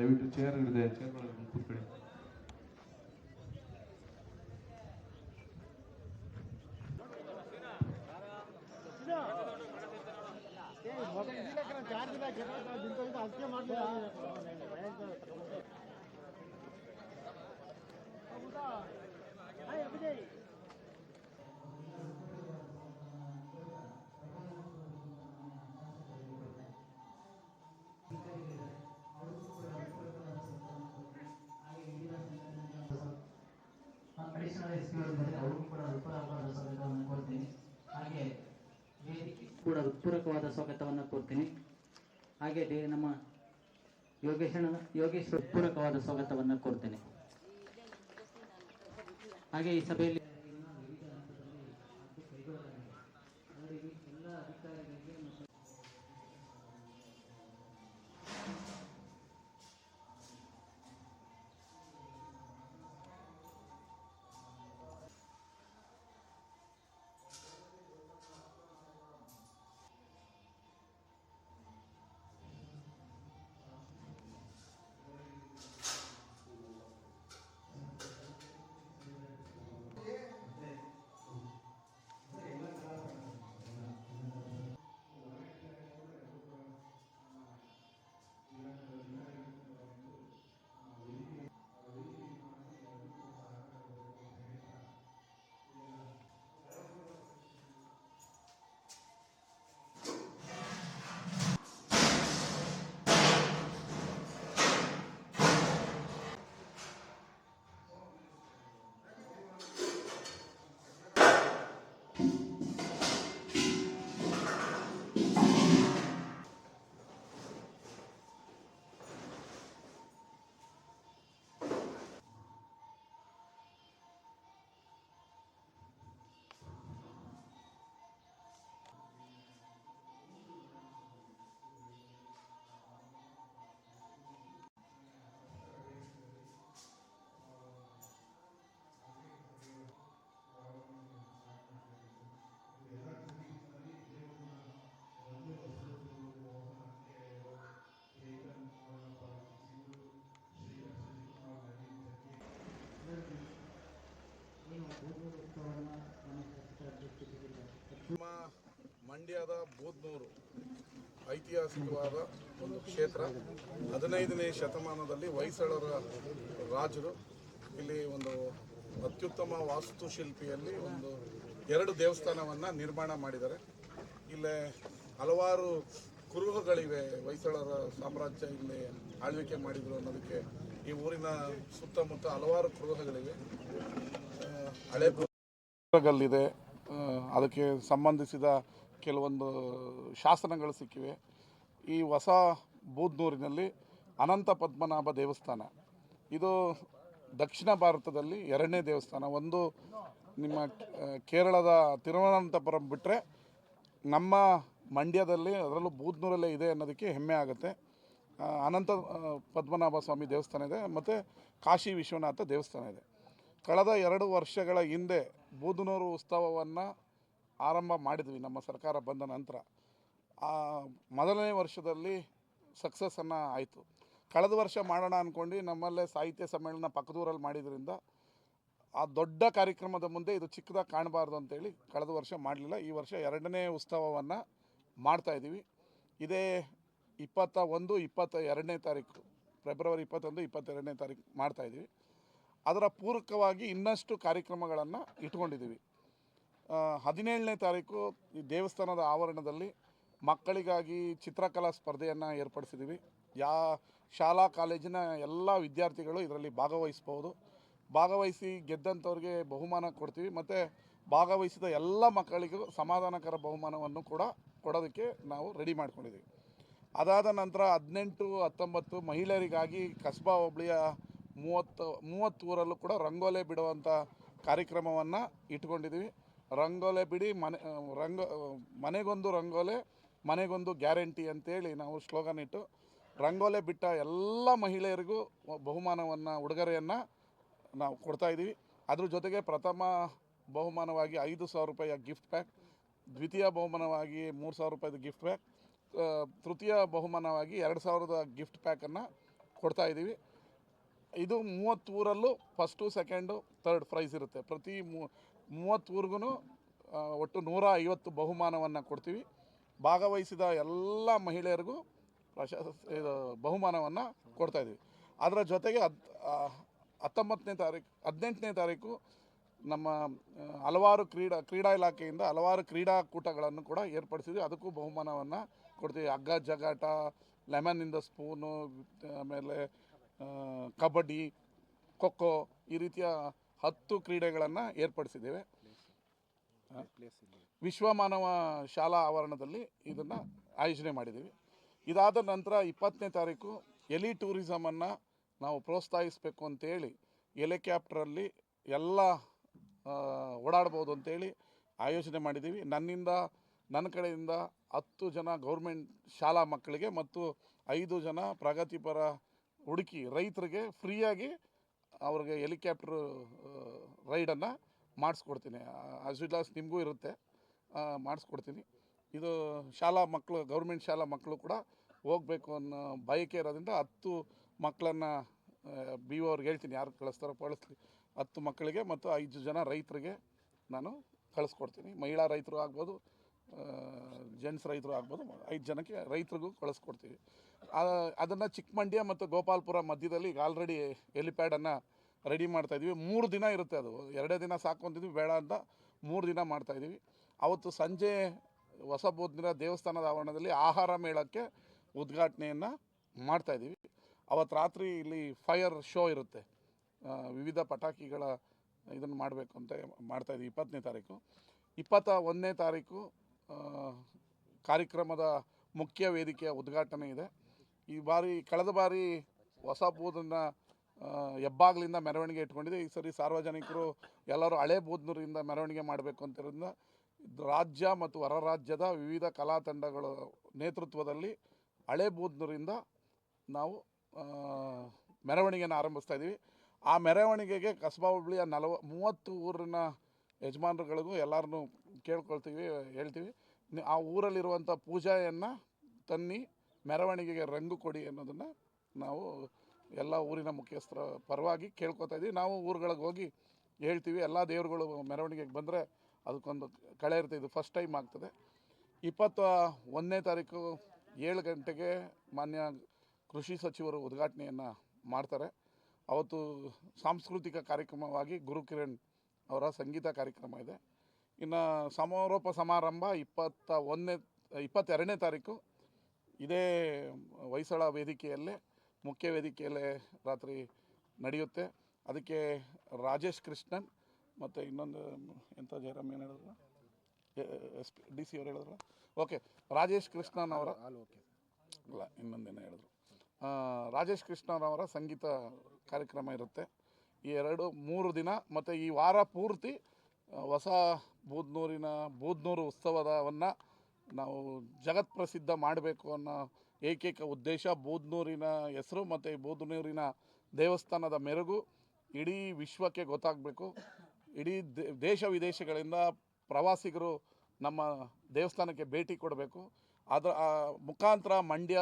ದಯವಿಟ್ಟು ಚೇರ್ ಇದೆ ಚೇರ್ ಒಳಗೆ ಕೂತ್ಕೊಳ್ಳಿ. ಅಡಿಷನಲ್ ಹೃತ್ಪೂರ್ವಕವಾದ ಸ್ವಾಗತವನ್ನು ಕೋರ್ತೀನಿ ಹಾಗೆ ನಮ್ಮ ಯೋಗೇಶನ ಯೋಗೇಶ್ ಪೂರಕವಾದ ಸ್ವಾಗತವನ್ನು ಕೋರ್ತೀನಿ ಹಾಗೆ ಈ ಸಭೆಯಲ್ಲಿ ನಮ್ಮ ಮಂಡ್ಯದ ಬೂದ್ನೂರು ಐತಿಹಾಸಿಕವಾದ ಒಂದು ಕ್ಷೇತ್ರ. ಹದಿನೈದನೇ ಶತಮಾನದಲ್ಲಿ ಹೊಯ್ಸಳರ ರಾಜರು. ಇಲ್ಲಿ ಒಂದು ಅತ್ಯುತ್ತಮ ವಾಸ್ತುಶಿಲ್ಪಿಯಲ್ಲಿ ಒಂದು ಎರಡು ದೇವಸ್ಥಾನವನ್ನು ನಿರ್ಮಾಣ ಮಾಡಿದ್ದಾರೆ. ಇಲ್ಲೇ ಹಲವಾರು ಕುರುಹುಗಳಿವೆ. ಹೊಯ್ಸಳರ ಸಾಮ್ರಾಜ್ಯ ಇಲ್ಲಿ ಆಳ್ವಿಕೆ ಮಾಡಿದರು ಅನ್ನೋದಕ್ಕೆ ಈ ಊರಿನ ಸುತ್ತಮುತ್ತ ಹಲವಾರು ಕ್ರೋಧಗಳಿವೆ ಹಳೆ ಗಲ್ಲಿದೆ ಅದಕ್ಕೆ ಸಂಬಂಧಿಸಿದ ಕೆಲವೊಂದು ಶಾಸನಗಳು ಸಿಕ್ಕಿವೆ. ಈ ಹೊಸ ಬೂದ್ನೂರಿನಲ್ಲಿ ಅನಂತ ಪದ್ಮನಾಭ ದೇವಸ್ಥಾನ. ಇದು ದಕ್ಷಿಣ ಭಾರತದಲ್ಲಿ ಎರಡನೇ ದೇವಸ್ಥಾನ. ಒಂದು ನಿಮ್ಮ ಕೇರಳದ ತಿರುವನಂತಪುರಂ ಬಿಟ್ಟರೆ ನಮ್ಮ ಮಂಡ್ಯದಲ್ಲಿ ಅದರಲ್ಲೂ ಬೂದ್ನೂರಲ್ಲೇ ಇದೆ ಅನ್ನೋದಕ್ಕೆ ಹೆಮ್ಮೆ ಆಗುತ್ತೆ. ಅನಂತ ಪದ್ಮನಾಭ ಸ್ವಾಮಿ ದೇವಸ್ಥಾನ ಇದೆ, ಮತ್ತು ಕಾಶಿ ವಿಶ್ವನಾಥ ದೇವಸ್ಥಾನ ಇದೆ. ಕಳೆದ ಎರಡು ವರ್ಷಗಳ ಹಿಂದೆ ಬೂದನೂರು ಉತ್ಸವವನ್ನು ಆರಂಭ ಮಾಡಿದ್ವಿ ನಮ್ಮ ಸರ್ಕಾರ ಬಂದ ನಂತರ. ಆ, ಮೊದಲನೇ ವರ್ಷದಲ್ಲಿ ಸಕ್ಸಸ್ಸನ್ನು ಆಯಿತು. ಕಳೆದ ವರ್ಷ ಮಾಡೋಣ ಅಂದ್ಕೊಂಡು ನಮ್ಮಲ್ಲೇ ಸಾಹಿತ್ಯ ಸಮ್ಮೇಳನ ಪಕ್ಕದೂರಲ್ಲಿ ಮಾಡಿದ್ರಿಂದ ಆ ದೊಡ್ಡ ಕಾರ್ಯಕ್ರಮದ ಮುಂದೆ ಇದು ಚಿಕ್ಕದಾಗಿ ಕಾಣಬಾರ್ದು ಅಂತೇಳಿ ಕಳೆದ ವರ್ಷ ಮಾಡಲಿಲ್ಲ. ಈ ವರ್ಷ ಎರಡನೇ ಉತ್ಸವವನ್ನು ಮಾಡ್ತಾ ಇದ್ದೀವಿ ಇದೇ ಇಪ್ಪತ್ತ ಒಂದು ಇಪ್ಪತ್ತ ಎರಡನೇ ತಾರೀಕು, ಫೆಬ್ರವರಿ ಇಪ್ಪತ್ತೊಂದು, ಇಪ್ಪತ್ತೆರಡನೇ ತಾರೀಕು ಮಾಡ್ತಾ ಇದ್ದೀವಿ. ಅದರ ಪೂರಕವಾಗಿ ಇನ್ನಷ್ಟು ಕಾರ್ಯಕ್ರಮಗಳನ್ನು ಇಟ್ಕೊಂಡಿದ್ದೀವಿ. ಹದಿನೇಳನೇ ತಾರೀಕು ಈ ದೇವಸ್ಥಾನದ ಆವರಣದಲ್ಲಿ ಮಕ್ಕಳಿಗಾಗಿ ಚಿತ್ರಕಲಾ ಸ್ಪರ್ಧೆಯನ್ನು ಏರ್ಪಡಿಸಿದ್ದೀವಿ. ಯಾ, ಶಾಲಾ, ಕಾಲೇಜಿನ ಎಲ್ಲ ವಿದ್ಯಾರ್ಥಿಗಳು ಇದರಲ್ಲಿ ಭಾಗವಹಿಸ್ಬೋದು. ಭಾಗವಹಿಸಿ ಗೆದ್ದಂಥವ್ರಿಗೆ ಬಹುಮಾನ ಕೊಡ್ತೀವಿ. ಮತ್ತು ಭಾಗವಹಿಸಿದ ಎಲ್ಲ ಮಕ್ಕಳಿಗೂ ಸಮಾಧಾನಕರ ಬಹುಮಾನವನ್ನು ಕೂಡ ಕೊಡೋದಕ್ಕೆ ನಾವು ರೆಡಿ ಮಾಡ್ಕೊಂಡಿದ್ದೀವಿ. ಅದಾದ ನಂತರ ಹದಿನೆಂಟು, ಹತ್ತೊಂಬತ್ತು ಮಹಿಳೆಯರಿಗಾಗಿ ಕಸ್ಬಾ ಹೋಬಳಿಯ ಮೂವತ್ತು ಊರಲ್ಲೂ ಕೂಡ ರಂಗೋಲೆ ಬಿಡುವಂಥ ಕಾರ್ಯಕ್ರಮವನ್ನು ಇಟ್ಕೊಂಡಿದ್ದೀವಿ ರಂಗೋಲೆ ಬಿಡಿ, ಮನೆ, ರಂಗ, ಮನೆಗೊಂದು ರಂಗೋಲೆ, ಮನೆಗೊಂದು ಗ್ಯಾರಂಟಿ ಅಂತೇಳಿ ನಾವು ಸ್ಲೋಗನ್ ಇಟ್ಟು ರಂಗೋಲೆ ಬಿಟ್ಟ ಎಲ್ಲ ಮಹಿಳೆಯರಿಗೂ ಬಹುಮಾನವನ್ನು, ಉಡುಗೊರೆಯನ್ನು ನಾವು ಕೊಡ್ತಾಯಿದ್ದೀವಿ ಅದ್ರ ಜೊತೆಗೆ ಪ್ರಥಮ ಬಹುಮಾನವಾಗಿ ಐದು ಸಾವಿರ ರೂಪಾಯಿಯ ಗಿಫ್ಟ್ ಪ್ಯಾಕ್ ದ್ವಿತೀಯ ಬಹುಮಾನವಾಗಿ ಮೂರು ಸಾವಿರ ರೂಪಾಯಿದು ಗಿಫ್ಟ್ ಪ್ಯಾಕ್ ತೃತೀಯ ಬಹುಮಾನವಾಗಿ ಎರಡು ಸಾವಿರದ ಗಿಫ್ಟ್ ಪ್ಯಾಕನ್ನು ಕೊಡ್ತಾ ಇದ್ದೀವಿ. ಇದು ಮೂವತ್ತೂರಲ್ಲೂ ಫಸ್ಟು ಸೆಕೆಂಡು ತರ್ಡ್ ಪ್ರೈಸ್ ಇರುತ್ತೆ. ಪ್ರತಿ ಮೂ ಮೂವತ್ತು ಊರಿಗೂ ಒಟ್ಟು ನೂರ ಐವತ್ತು ಬಹುಮಾನವನ್ನು ಕೊಡ್ತೀವಿ. ಭಾಗವಹಿಸಿದ ಎಲ್ಲ ಮಹಿಳೆಯರಿಗೂ ಪ್ರಶಸ್ ಇದು, ಬಹುಮಾನವನ್ನು ಕೊಡ್ತಾಯಿದ್ದೀವಿ ಅದರ ಜೊತೆಗೆ ಹದ್ ಹತ್ತೊಂಬತ್ತನೇ ತಾರೀಕು ಹದಿನೆಂಟನೇ ತಾರೀಕು ನಮ್ಮ ಹಲವಾರು ಕ್ರೀಡಾ ಕ್ರೀಡಾ ಇಲಾಖೆಯಿಂದ ಹಲವಾರು ಕ್ರೀಡಾಕೂಟಗಳನ್ನು ಕೂಡ ಏರ್ಪಡಿಸಿದ್ವಿ. ಅದಕ್ಕೂ ಬಹುಮಾನವನ್ನು ಕೊಡ್ತೀವಿ. ಹಗ್ಗ ಜಗಾಟ ಲೆಮನ್ನಿಂದ ಸ್ಪೂನು ಆಮೇಲೆ ಕಬಡ್ಡಿ ಖೋಖೋ ಈ ರೀತಿಯ ಹತ್ತು ಕ್ರೀಡೆಗಳನ್ನು ಏರ್ಪಡಿಸಿದ್ದೇವೆ. ವಿಶ್ವ ಮಾನವ ಶಾಲಾ ಆವರಣದಲ್ಲಿ ಇದನ್ನು ಆಯೋಜನೆ ಮಾಡಿದ್ದೀವಿ. ಇದಾದ ನಂತರ ಇಪ್ಪತ್ತನೇ ತಾರೀಕು ಎಲಿ ಟೂರಿಸಮನ್ನು ನಾವು ಪ್ರೋತ್ಸಾಹಿಸಬೇಕು ಅಂತೇಳಿ ಹೆಲಿಕ್ಯಾಪ್ಟ್ರಲ್ಲಿ ಎಲ್ಲ ಓಡಾಡ್ಬೋದು ಅಂತೇಳಿ ಆಯೋಜನೆ ಮಾಡಿದ್ದೀವಿ. ನನ್ನಿಂದ ನನ್ನ ಕಡೆಯಿಂದ ಹತ್ತು ಜನ ಗೌರ್ಮೆಂಟ್ ಶಾಲಾ ಮಕ್ಕಳಿಗೆ ಮತ್ತು ಐದು ಜನ ಪ್ರಗತಿಪರ ಹುಡುಕಿ ರೈತರಿಗೆ ಫ್ರೀಯಾಗಿ ಅವ್ರಿಗೆ ಹೆಲಿಕ್ಯಾಪ್ಟ್ರ್ ರೈಡನ್ನು ಮಾಡಿಸ್ಕೊಡ್ತೀನಿ. ಅಸ್ ನಿಮಗೂ ಇರುತ್ತೆ. ಮಾಡಿಸ್ಕೊಡ್ತೀನಿ. ಇದು ಶಾಲಾ ಮಕ್ಕಳು ಗೌರ್ಮೆಂಟ್ ಶಾಲಾ ಮಕ್ಕಳು ಕೂಡ ಹೋಗಬೇಕು ಅನ್ನೋ ಬಯಕೆ ಇರೋದ್ರಿಂದ ಹತ್ತು ಮಕ್ಕಳನ್ನು ಬಿ ಒ ಅವ್ರಿಗೆ ಹೇಳ್ತೀನಿ. ಯಾರು ಕಳಿಸ್ತಾರೋ ಕಳಿಸ್ಲಿ. ಹತ್ತು ಮಕ್ಕಳಿಗೆ ಮತ್ತು ಐದು ಜನ ರೈತರಿಗೆ ನಾನು ಕಳಿಸ್ಕೊಡ್ತೀನಿ. ಮಹಿಳಾ ರೈತರು ಆಗ್ಬೋದು ಜೆಂಟ್ಸ್ ರೈತರು ಆಗ್ಬೋದು, ಐದು ಜನಕ್ಕೆ ರೈತರಿಗೂ ಕಳಿಸ್ಕೊಡ್ತೀವಿ. ಅದನ್ನು ಚಿಕ್ಕಮಂಡ್ಯ ಮತ್ತು ಗೋಪಾಲ್ಪುರ ಮಧ್ಯದಲ್ಲಿ ಈಗ ಆಲ್ರೆಡಿ ಹೆಲಿಪ್ಯಾಡನ್ನು ರೆಡಿ ಮಾಡ್ತಾಯಿದ್ವಿ ಮೂರು ದಿನ ಇರುತ್ತೆ ಅದು. ಎರಡೇ ದಿನ ಸಾಕು ಅಂತಿದ್ವಿ ಬೇಡ ಅಂತ ಮೂರು ದಿನ ಮಾಡ್ತಾಯಿದ್ದೀವಿ ಅವತ್ತು ಸಂಜೆ ಹೊಸಬೋದಿನ ದೇವಸ್ಥಾನದ ಆವರಣದಲ್ಲಿ ಆಹಾರ ಮೇಳಕ್ಕೆ ಉದ್ಘಾಟನೆಯನ್ನು ಮಾಡ್ತಾಯಿದ್ದೀವಿ ಅವತ್ತು ರಾತ್ರಿ ಇಲ್ಲಿ ಫೈರ್ ಶೋ ಇರುತ್ತೆ. ವಿವಿಧ ಪಟಾಕಿಗಳ ಇದನ್ನು ಮಾಡಬೇಕು ಅಂತ ಮಾಡ್ತಾಯಿದ್ದೀವಿ ಇಪ್ಪತ್ತನೇ ತಾರೀಕು. ಇಪ್ಪತ್ತ ಒಂದನೇ ತಾರೀಕು ಕಾರ್ಯಕ್ರಮದ ಮುಖ್ಯ ವೇದಿಕೆಯ ಉದ್ಘಾಟನೆ ಇದೆ. ಈ ಬಾರಿ, ಕಳೆದ ಬಾರಿ ಹೊಸ ಬೂದನ್ನು ಹೆಬ್ಬಾಗ್ಲಿಂದ ಮೆರವಣಿಗೆ ಇಟ್ಕೊಂಡಿದೆ. ಈ ಸರಿ ಸಾರ್ವಜನಿಕರು ಎಲ್ಲರೂ ಹಳೆ ಬೂದ್ನೂರಿಂದ ಮೆರವಣಿಗೆ ಮಾಡಬೇಕು ಅಂತಿರೋದ್ರಿಂದ ರಾಜ್ಯ ಮತ್ತು ಹೊರ ರಾಜ್ಯದ ವಿವಿಧ ಕಲಾ ತಂಡಗಳ ನೇತೃತ್ವದಲ್ಲಿ ಹಳೆ ಬೂದ್ನೂರಿಂದ ನಾವು ಮೆರವಣಿಗೆಯನ್ನು ಆರಂಭಿಸ್ತಾ ಇದ್ದೀವಿ ಆ ಮೆರವಣಿಗೆಗೆ ಕಸಬಾ ಹುಬ್ಳಿಯ ನಲವ, ಮೂವತ್ತು ಊರಿನ ಯಜಮಾನರುಗಳಿಗೂ ಎಲ್ಲರನ್ನೂ ಕೇಳ್ಕೊಳ್ತೀವಿ, ಹೇಳ್ತೀವಿ. ಆ ಊರಲ್ಲಿರುವಂಥ ಪೂಜೆಯನ್ನು ತನ್ನಿ ಮೆರವಣಿಗೆಗೆ ರಂಗು ಕೊಡಿ ಅನ್ನೋದನ್ನು ನಾವು ಎಲ್ಲ ಊರಿನ ಮುಖ್ಯಸ್ಥರ ಪರವಾಗಿ ಕೇಳ್ಕೊತಾ ಇದ್ದೀವಿ ನಾವು ಊರುಗಳಿಗೆ ಹೋಗಿ ಹೇಳ್ತೀವಿ, ಎಲ್ಲ ದೇವರುಗಳು ಮೆರವಣಿಗೆಗೆ ಬಂದರೆ ಅದಕ್ಕೊಂದು ಕಳೆ ಇರುತ್ತೆ, ಇದು ಫಸ್ಟ್ ಟೈಮ್ ಆಗ್ತದೆ. ಇಪ್ಪತ್ತ ಒಂದನೇ ತಾರೀಕು ಏಳು ಗಂಟೆಗೆ ಮಾನ್ಯ ಕೃಷಿ ಸಚಿವರು ಉದ್ಘಾಟನೆಯನ್ನು ಮಾಡ್ತಾರೆ. ಅವತ್ತು ಸಾಂಸ್ಕೃತಿಕ ಕಾರ್ಯಕ್ರಮವಾಗಿ ಗುರುಕಿರಣ್ ಅವರ ಸಂಗೀತ ಕಾರ್ಯಕ್ರಮ ಇದೆ. ಇನ್ನು ಸಮಾರೋಪ ಸಮಾರಂಭ ಇಪ್ಪತ್ತ ಒಂದನೇ ಇಪ್ಪತ್ತೆರಡನೇ ತಾರೀಕು. ಇದೇ ಹೊಯ್ಸಳ ವೇದಿಕೆಯಲ್ಲೇ ಮುಖ್ಯ ವೇದಿಕೆಯಲ್ಲೇ ರಾತ್ರಿ ನಡೆಯುತ್ತೆ. ಅದಕ್ಕೆ ರಾಜೇಶ್ ಕೃಷ್ಣನ್ ಮತ್ತು ಇನ್ನೊಂದು ಎಂಥ ಜಯರಾಮ್ ಏನು ಹೇಳಿದ್ರು ಎಸ್ ಪಿ ಡಿ ಸಿ ಅವ್ರು ಹೇಳಿದ್ರು ಓಕೆ ರಾಜೇಶ್ ಕೃಷ್ಣನ್ ಅವರ ಅಲ್ಲ ಇನ್ನೊಂದೇನೋ ಹೇಳಿದ್ರು. ರಾಜೇಶ್ ಅವರ ಸಂಗೀತ ಕಾರ್ಯಕ್ರಮ ಇರುತ್ತೆ. ಈ ಎರಡು ಮೂರು ದಿನ ಮತ್ತು ಈ ವಾರ ಪೂರ್ತಿ ಹೊಸ ಬೂದ್ನೂರಿನ ಬೂದ್ನೂರು ಉತ್ಸವದವನ್ನು ನಾವು ಜಗತ್ ಪ್ರಸಿದ್ಧ ಮಾಡಬೇಕು ಅನ್ನೋ ಏಕೈಕ ಉದ್ದೇಶ, ಬೂದ್ನೂರಿನ ಹೆಸರು ಮತ್ತು ಈ ಬೂದ್ನೂರಿನ ದೇವಸ್ಥಾನದ ಮೆರುಗು ಇಡೀ ವಿಶ್ವಕ್ಕೆ ಗೊತ್ತಾಗಬೇಕು. ಇಡೀ ದೇಶ ವಿದೇಶಗಳಿಂದ ಪ್ರವಾಸಿಗರು ನಮ್ಮ ದೇವಸ್ಥಾನಕ್ಕೆ ಭೇಟಿ ಕೊಡಬೇಕು. ಅದರ ಮುಖಾಂತರ ಮಂಡ್ಯ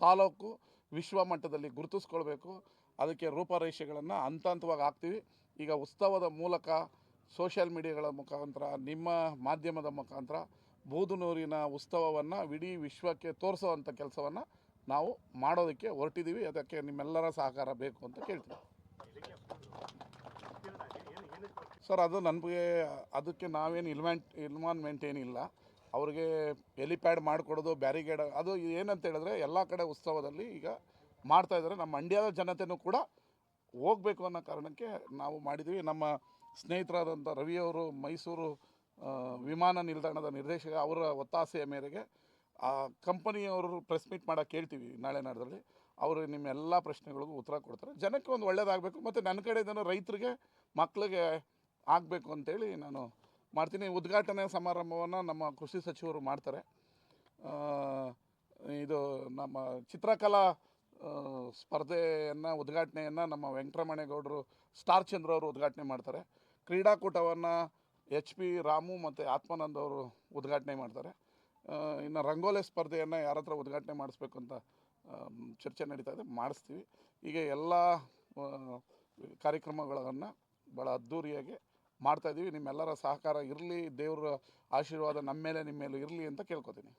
ತಾಲೂಕು ವಿಶ್ವ ಮಟ್ಟದಲ್ಲಿ ಗುರುತಿಸ್ಕೊಳ್ಬೇಕು. ಅದಕ್ಕೆ ರೂಪರೇಷೆಗಳನ್ನು ಹಂತ ಹಂತವಾಗಿ ಹಾಕ್ತೀವಿ. ಈಗ ಉತ್ಸವದ ಮೂಲಕ, ಸೋಷಿಯಲ್ ಮೀಡಿಯಾಗಳ ಮುಖಾಂತರ, ನಿಮ್ಮ ಮಾಧ್ಯಮದ ಮುಖಾಂತರ ಬೂದುನೂರಿನ ಉತ್ಸವವನ್ನು ಇಡೀ ವಿಶ್ವಕ್ಕೆ ತೋರಿಸುವಂಥ ಕೆಲಸವನ್ನು ನಾವು ಮಾಡೋದಕ್ಕೆ ಹೊರಟಿದ್ದೀವಿ ಅದಕ್ಕೆ ನಿಮ್ಮೆಲ್ಲರ ಸಹಕಾರ ಬೇಕು ಅಂತ ಕೇಳ್ತೀವಿ ಸರ್, ಅದು ನನಗೆ, ಅದಕ್ಕೆ ನಾವೇನು ಇನ್ವೆಂಟ್ ಇನ್ವಾನ್ಮೆಂಟ್ ಏನಿಲ್ಲ. ಅವ್ರಿಗೆ ಎಲಿಪ್ಯಾಡ್ ಮಾಡಿಕೊಡೋದು, ಬ್ಯಾರಿಗೇಡ್, ಅದು ಏನಂತ ಹೇಳಿದ್ರೆ ಎಲ್ಲ ಕಡೆ ಉತ್ಸವದಲ್ಲಿ ಈಗ ಮಾಡ್ತಾ ಇದ್ದಾರೆ. ನಮ್ಮ ಮಂಡ್ಯದ ಜನತೆನೂ ಕೂಡ ಹೋಗಬೇಕು ಅನ್ನೋ ಕಾರಣಕ್ಕೆ ನಾವು ಮಾಡಿದ್ದೀವಿ. ನಮ್ಮ ಸ್ನೇಹಿತರಾದಂಥ ರವಿಯವರು ಮೈಸೂರು ವಿಮಾನ ನಿಲ್ದಾಣದ ನಿರ್ದೇಶಕ, ಅವರ ಒತ್ತಾಸೆಯ ಮೇರೆಗೆ ಆ ಕಂಪನಿಯವರು ಪ್ರೆಸ್ ಮೀಟ್ ಮಾಡೋಕ್ಕೆ ಕೇಳ್ತೀವಿ ನಾಳೆ ನಾಡದಲ್ಲಿ. ಅವರು ನಿಮ್ಮ ಎಲ್ಲ ಪ್ರಶ್ನೆಗಳಿಗೂ ಉತ್ತರ ಕೊಡ್ತಾರೆ. ಜನಕ್ಕೆ ಒಂದು ಒಳ್ಳೇದಾಗಬೇಕು. ಮತ್ತು ನನ್ನ ಕಡೆಯಿಂದ ರೈತರಿಗೆ ಮಕ್ಕಳಿಗೆ ಆಗಬೇಕು ಅಂತೇಳಿ ನಾನು ಮಾಡ್ತೀನಿ. ಉದ್ಘಾಟನೆ ಸಮಾರಂಭವನ್ನು ನಮ್ಮ ಕೃಷಿ ಸಚಿವರು ಮಾಡ್ತಾರೆ. ಇದು ನಮ್ಮ ಚಿತ್ರಕಲಾ ಸ್ಪರ್ಧೆಯನ್ನು, ಉದ್ಘಾಟನೆಯನ್ನು ನಮ್ಮ ವೆಂಕಟರಮಣೇಗೌಡರು, ಸ್ಟಾರ್ ಚಂದ್ರ ಅವರು ಉದ್ಘಾಟನೆ ಮಾಡ್ತಾರೆ. ಕ್ರೀಡಾಕೂಟವನ್ನು ಎಚ್ ಪಿ ರಾಮು ಮತ್ತು ಆತ್ಮಾನಂದ್ ಅವರು ಉದ್ಘಾಟನೆ ಮಾಡ್ತಾರೆ. ಇನ್ನು ರಂಗೋಲೆ ಸ್ಪರ್ಧೆಯನ್ನು ಯಾರ ಹತ್ರ ಉದ್ಘಾಟನೆ ಮಾಡಿಸ್ಬೇಕು ಅಂತ ಚರ್ಚೆ ನಡೀತಾ ಇದೆ, ಮಾಡಿಸ್ತೀವಿ. ಹೀಗೆ ಎಲ್ಲ ಕಾರ್ಯಕ್ರಮಗಳನ್ನು ಭಾಳ ಅದ್ಧೂರಿಯಾಗಿ ಮಾಡ್ತಾಯಿದ್ದೀವಿ ನಿಮ್ಮೆಲ್ಲರ ಸಹಕಾರ ಇರಲಿ, ದೇವರ ಆಶೀರ್ವಾದ ನಮ್ಮ ಮೇಲೆ ನಿಮ್ಮ ಮೇಲೆ ಇರಲಿ ಅಂತ ಕೇಳ್ಕೊತೀನಿ.